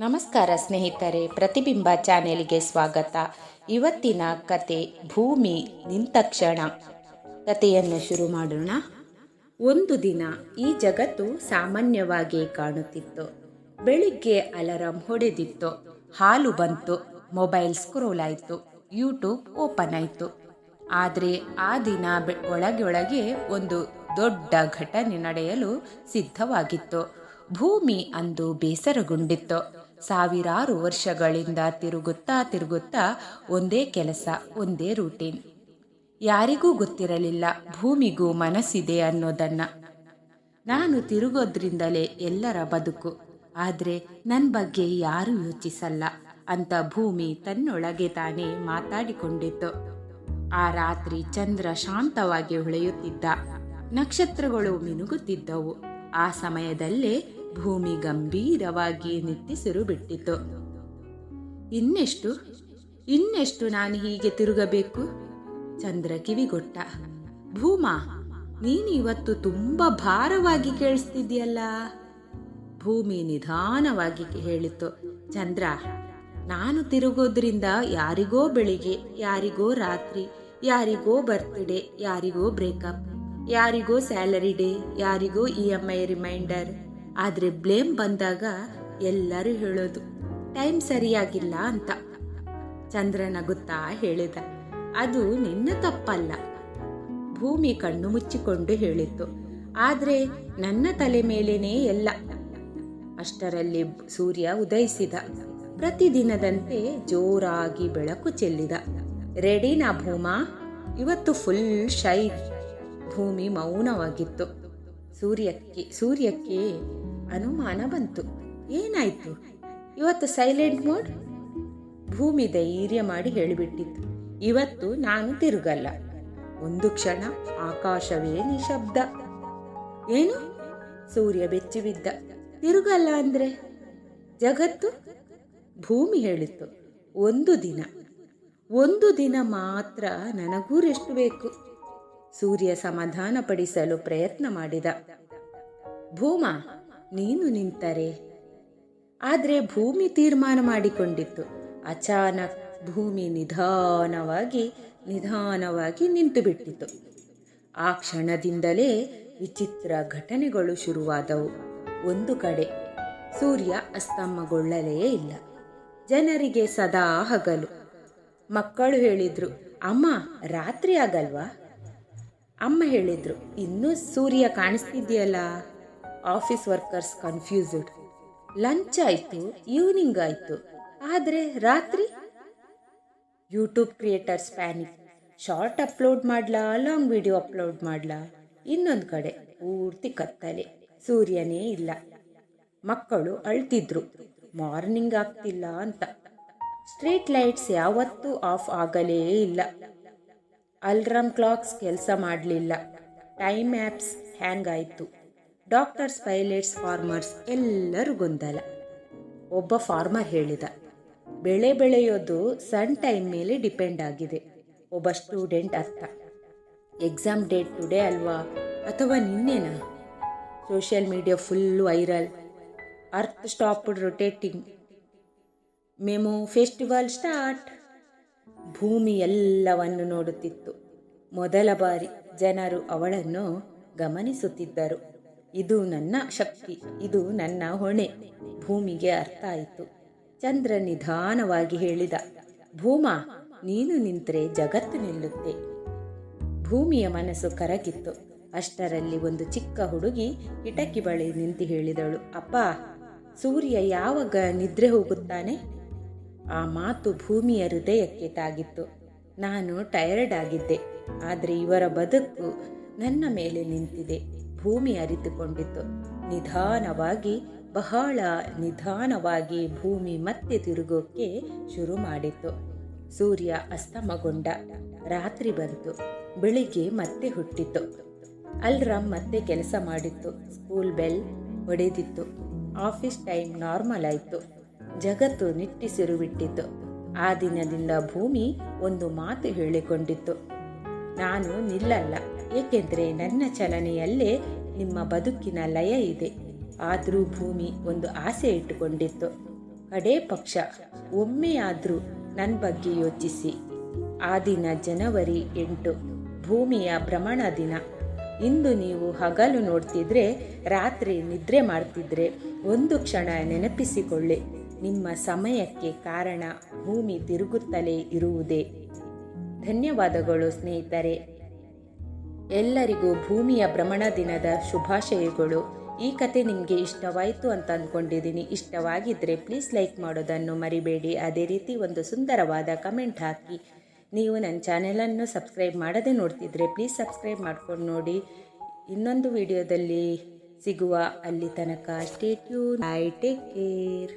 ನಮಸ್ಕಾರ ಸ್ನೇಹಿತರೆ, ಪ್ರತಿಬಿಂಬ ಚಾನೆಲ್ಗೆ ಸ್ವಾಗತ. ಇವತ್ತಿನ ಕತೆ ಭೂಮಿ ನಿಂತಕ್ಷಣ ಕತೆಯನ್ನು ಶುರು ಮಾಡೋಣ. ಒಂದು ದಿನ ಈ ಜಗತ್ತು ಸಾಮಾನ್ಯವಾಗಿ ಕಾಣುತ್ತಿತ್ತು. ಬೆಳಿಗ್ಗೆ ಅಲಾರಾಂ ಹೊಡೆದಿತ್ತು. ಹಾಲು ಬಂತು. ಮೊಬೈಲ್ ಸ್ಕ್ರೋಲ್ ಆಯಿತು. ಯೂಟ್ಯೂಬ್ ಓಪನ್ ಆಯಿತು. ಆದರೆ ಆ ದಿನ ಒಳಗೆ ಒಂದು ದೊಡ್ಡ ಘಟನೆ ನಡೆಯಲು ಸಿದ್ಧವಾಗಿತ್ತು. ಭೂಮಿ ಅಂದು ಬೇಸರಗೊಂಡಿತ್ತು. ಸಾವಿರಾರು ವರ್ಷಗಳಿಂದ ತಿರುಗುತ್ತಾ ತಿರುಗುತ್ತಾ ಒಂದೇ ಕೆಲಸ, ಒಂದೇ ರೂಟೀನ್ ಯಾರಿಗೂ ಗೊತ್ತಿರಲಿಲ್ಲ ಭೂಮಿಗೂ ಮನಸ್ಸಿದೆ ಅನ್ನೋದನ್ನ. ನಾನು ತಿರುಗೋದ್ರಿಂದಲೇ ಎಲ್ಲರ ಬದುಕು. ಆದರೆ ನನ್ನ ಬಗ್ಗೆ ಯಾರೂ ಯೋಚಿಸಲ್ಲ. ಅಂತ ಭೂಮಿ ತನ್ನೊಳಗೆ ತಾನೇ ಮಾತಾಡಿಕೊಂಡಿತ್ತು. ಆ ರಾತ್ರಿ ಚಂದ್ರ ಶಾಂತವಾಗಿ ಹೊಳೆಯುತ್ತಿದ್ದ. ನಕ್ಷತ್ರಗಳು ಮಿನುಗುತ್ತಿದ್ದವು. ಆ ಸಮಯದಲ್ಲೇ ಭೂಮಿ ಗಂಭೀರವಾಗಿ ನಿಟ್ಟಿಸಿರು ಬಿಟ್ಟಿತು. ಇನ್ನೆಷ್ಟು? ಇನ್ನೆಷ್ಟು ನಾನು ಹೀಗೆ ತಿರುಗಬೇಕು? ಚಂದ್ರ ಕಿವಿಗೊಟ್ಟ. ಭೂಮಾ, ನೀನು ಇವತ್ತು ತುಂಬಾ ಭಾರವಾಗಿ ಕೇಳಿಸ್ತಿದ್ಯಲ್ಲ ಭೂಮಿ ನಿಧಾನವಾಗಿ ಹೇಳಿತು. ಚಂದ್ರ, ನಾನು ತಿರುಗೋದ್ರಿಂದ ಯಾರಿಗೋ ಬೆಳಿಗ್ಗೆ, ಯಾರಿಗೋ ರಾತ್ರಿ, ಯಾರಿಗೋ ಬರ್ತ್ಡೇ, ಯಾರಿಗೋ ಬ್ರೇಕಪ್, ಯಾರಿಗೋ ಸ್ಯಾಲರಿ ಡೇ, ಯಾರಿಗೋ ಇ ಎಂ ಐ ರಿಮೈಂಡರ್ ಆದರೆ ಬ್ಲೇಮ್ ಬಂದಾಗ ಎಲ್ಲರೂ ಹೇಳೋದು, ಟೈಮ್ ಸರಿಯಾಗಿಲ್ಲ ಅಂತ. ಚಂದ್ರ ನಗುತ್ತಾ ಹೇಳಿದ, ಅದು ನಿನ್ನ ತಪ್ಪಲ್ಲ. ಭೂಮಿ ಕಣ್ಣು ಮುಚ್ಚಿಕೊಂಡು ಹೇಳಿತ್ತು, ಆದ್ರೆ ನನ್ನ ತಲೆ ಮೇಲೇನೇ ಎಲ್ಲ. ಅಷ್ಟರಲ್ಲಿ ಸೂರ್ಯ ಉದಯಿಸಿದ, ಪ್ರತಿದಿನದಂತೆ ಜೋರಾಗಿ ಬೆಳಕು ಚೆಲ್ಲಿದ ರೆಡಿನಾ ಭೂಮಾ, ಇವತ್ತು ಫುಲ್ ಶೈ ಭೂಮಿ ಮೌನವಾಗಿತ್ತು. ಸೂರ್ಯಕ್ಕೆ ಸೂರ್ಯಕ್ಕೆ ಅನುಮಾನ ಬಂತು. ಏನಾಯ್ತು? ಇವತ್ತು ಸೈಲೆಂಟ್ ಮೋಡ್ ಭೂಮಿ ಧೈರ್ಯ ಮಾಡಿ ಹೇಳಿಬಿಟ್ಟಿತ್ತು. ಇವತ್ತು ನಾನು ತಿರುಗಲ್ಲ. ಒಂದು ಕ್ಷಣ ಆಕಾಶವೇ ನಿಶಬ್ದ. ಏನು? ಸೂರ್ಯ ಬೆಚ್ಚಿ ಬಿದ್ದ ತಿರುಗಲ್ಲ ಅಂದ್ರೆ? ಜಗತ್ತು? ಭೂಮಿ ಹೇಳಿತ್ತು. ಒಂದು ದಿನ. ಒಂದು ದಿನ ಮಾತ್ರ ನನಗೂ ರೆಸ್ಟ್ ಬೇಕು. ಸೂರ್ಯ ಸಮಾಧಾನ ಪಡಿಸಲು ಪ್ರಯತ್ನ ಮಾಡಿದ. ಭೂಮಾ? ನೀನು ನಿಂತರೆ. ಆದರೆ ಭೂಮಿ ತೀರ್ಮಾನ ಮಾಡಿಕೊಂಡಿತ್ತು. ಅಚಾನಕ್ ಭೂಮಿ ನಿಧಾನವಾಗಿ ನಿಧಾನವಾಗಿ ನಿಂತು ಬಿಟ್ಟಿತು ಆ ಕ್ಷಣದಿಂದಲೇ ವಿಚಿತ್ರ ಘಟನೆಗಳು ಶುರುವಾದವು. ಒಂದು ಕಡೆ ಸೂರ್ಯ ಅಸ್ತಮಗೊಳ್ಳಲೇ ಇಲ್ಲ. ಜನರಿಗೆ ಸದಾ ಹಗಲು. ಮಕ್ಕಳು ಹೇಳಿದ್ರು, ಅಮ್ಮ, ರಾತ್ರಿ ಆಗಲ್ವಾ? ಅಮ್ಮ ಹೇಳಿದ್ರು, ಇನ್ನೂ ಸೂರ್ಯ ಕಾಣಿಸ್ತಿದ್ಯಲ್ಲ? ಆಫೀಸ್ ವರ್ಕರ್ಸ್ ಕನ್ಫ್ಯೂಸ್ಡ್ ಲಂಚ್ ಆಯಿತು ಈವ್ನಿಂಗ್ ಆಯಿತು. ಆದರೆ ರಾತ್ರಿ? YouTube creators panic short upload ಮಾಡ್ಲಾ ಲಾಂಗ್ ವಿಡಿಯೋ ಅಪ್ಲೋಡ್ ಮಾಡ್ಲಾ? ಇನ್ನೊಂದು ಕಡೆ ಪೂರ್ತಿ ಕತ್ತಲೆ. ಸೂರ್ಯನೇ ಇಲ್ಲ. ಮಕ್ಕಳು ಅಳ್ತಿದ್ರು. ಮಾರ್ನಿಂಗ್ ಆಗ್ತಿಲ್ಲ ಅಂತ. ಸ್ಟ್ರೀಟ್ ಲೈಟ್ಸ್ ಯಾವತ್ತೂ ಆಫ್ ಆಗಲೇ ಇಲ್ಲ. ಅಲ್ರಾಮ್ ಕ್ಲಾಕ್ಸ್ ಕೆಲಸ ಮಾಡಲಿಲ್ಲ. ಟೈಮ್ ಆ್ಯಪ್ಸ್ ಹ್ಯಾಂಗ್ ಆಯಿತು. ಡಾಕ್ಟರ್ಸ್, ಪೈಲಟ್ಸ್, ಫಾರ್ಮರ್ಸ್ ಎಲ್ಲರೂ ಗೊಂದಲ. ಒಬ್ಬ ಫಾರ್ಮರ್ ಹೇಳಿದ, ಬೆಳೆ ಬೆಳೆಯೋದು ಸನ್ ಟೈಮ್ ಮೇಲೆ ಡಿಪೆಂಡ್ ಆಗಿದೆ. ಒಬ್ಬ ಸ್ಟೂಡೆಂಟ್ ಅರ್ಥ. ಎಕ್ಸಾಮ್ ಡೇಟ್ ಟುಡೇ ಅಲ್ವಾ? ಅಥವಾ ನಿನ್ನೆನಾ? Social media full viral earth stopped rotating. Meme festival start. ಭೂಮಿ ಎಲ್ಲವನ್ನು ನೋಡುತ್ತಿತ್ತು. ಮೊದಲ ಬಾರಿ ಜನರು ಅವಳನ್ನು ಗಮನಿಸುತ್ತಿದ್ದರು. ಇದು ನನ್ನ ಶಕ್ತಿ, ಇದು ನನ್ನ ಹೊಣೆ. ಭೂಮಿಗೆ ಅರ್ಥ ಆಯಿತು. ಚಂದ್ರ ನಿಧಾನವಾಗಿ ಹೇಳಿದ, ಭೂಮಾ, ನೀನು ನಿಂತರೆ ಜಗತ್ತು ನಿಲ್ಲುತ್ತೆ. ಭೂಮಿಯ ಮನಸ್ಸು ಕರಗಿತ್ತು. ಅಷ್ಟರಲ್ಲಿ ಒಂದು ಚಿಕ್ಕ ಹುಡುಗಿ ಕಿಟಕಿ ಬಳಿ ನಿಂತು ಹೇಳಿದಳು, ಅಪ್ಪ, ಸೂರ್ಯ ಯಾವಾಗ ನಿದ್ರೆ ಹೋಗುತ್ತಾನೆ? ಆ ಮಾತು ಭೂಮಿಯ ಹೃದಯಕ್ಕೆ ತಾಗಿತ್ತು. ನಾನು ಟಯರ್ಡ್ ಆಗಿದ್ದೆ, ಆದರೆ ಇವರ ಬದುಕು ನನ್ನ ಮೇಲೆ ನಿಂತಿದೆ. ಭೂಮಿ ಅರಿತುಕೊಂಡಿತ್ತು. ನಿಧಾನವಾಗಿ, ಬಹಳ ನಿಧಾನವಾಗಿ ಭೂಮಿ ಮತ್ತೆ ತಿರುಗೋಕೆ ಶುರು ಮಾಡಿತು ಸೂರ್ಯ ಅಸ್ತಮಗೊಂಡ. ರಾತ್ರಿ ಬಂತು. ಬೆಳಿಗ್ಗೆ ಮತ್ತೆ ಹುಟ್ಟಿತು ಅಲ್ರಾಮ್ ಮತ್ತೆ ಕೆಲಸ ಮಾಡಿತ್ತು. ಸ್ಕೂಲ್ ಬೆಲ್ ಹೊಡೆದಿತ್ತು. ಆಫೀಸ್ ಟೈಮ್ ನಾರ್ಮಲ್ ಆಯಿತು. ಜಗತ್ತು ನಿಟ್ಟಿಸಿರು ಬಿಟ್ಟಿತು ಆ ದಿನದಿಂದ ಭೂಮಿ ಒಂದು ಮಾತು ಹೇಳಿಕೊಂಡಿತ್ತು. ನಾನು ನಿಲ್ಲಲ್ಲ, ಏಕೆಂದರೆ ನನ್ನ ಚಲನೆಯಲ್ಲೇ ನಿಮ್ಮ ಬದುಕಿನ ಲಯ ಇದೆ. ಆದರೂ ಭೂಮಿ ಒಂದು ಆಸೆ ಇಟ್ಟುಕೊಂಡಿತ್ತು. ಕಡೇ ಪಕ್ಷ, ಒಮ್ಮೆಯಾದರೂ ನನ್ನ ಬಗ್ಗೆ ಯೋಚಿಸಿ. ಆ ದಿನ ಜನವರಿ ಎಂಟು, ಭೂಮಿಯ ಭ್ರಮಣ ದಿನ. ಇಂದು ನೀವು ಹಗಲು ನೋಡ್ತಿದ್ರೆ, ರಾತ್ರಿ ನಿದ್ರೆ ಮಾಡ್ತಿದ್ರೆ, ಒಂದು ಕ್ಷಣ ನೆನಪಿಸಿಕೊಳ್ಳಿ. ನಿಮ್ಮ ಸಮಯಕ್ಕೆ ಕಾರಣ ಭೂಮಿ ತಿರುಗುತ್ತಲೇ ಇರುವುದೇ. ಧನ್ಯವಾದಗಳು ಸ್ನೇಹಿತರೆ. ಎಲ್ಲರಿಗೂ ಭೂಮಿಯ ಭ್ರಮಣ ದಿನದ ಶುಭಾಶಯಗಳು. ಈ ಕತೆ ನಿಮಗೆ ಇಷ್ಟವಾಯಿತು ಅಂತ ಅಂದ್ಕೊಂಡಿದ್ದೀನಿ ಇಷ್ಟವಾಗಿದ್ದರೆ ಪ್ಲೀಸ್ ಲೈಕ್ ಮಾಡೋದನ್ನು ಮರಿಬೇಡಿ. ಅದೇ ರೀತಿ ಒಂದು ಸುಂದರವಾದ ಕಮೆಂಟ್ ಹಾಕಿ. ನೀವು ನನ್ನ ಚಾನೆಲನ್ನು ಸಬ್ಸ್ಕ್ರೈಬ್ ಮಾಡದೆ ನೋಡ್ತಿದ್ರೆ ಪ್ಲೀಸ್ ಸಬ್ಸ್ಕ್ರೈಬ್ ಮಾಡ್ಕೊಂಡು ನೋಡಿ. ಇನ್ನೊಂದು ವಿಡಿಯೋದಲ್ಲಿ ಸಿಗುವ ಅಲ್ಲಿ ತನಕ ಸ್ಟೇಟ್ಯೂ ಐ ಟೇಕ್ ಕೇರ್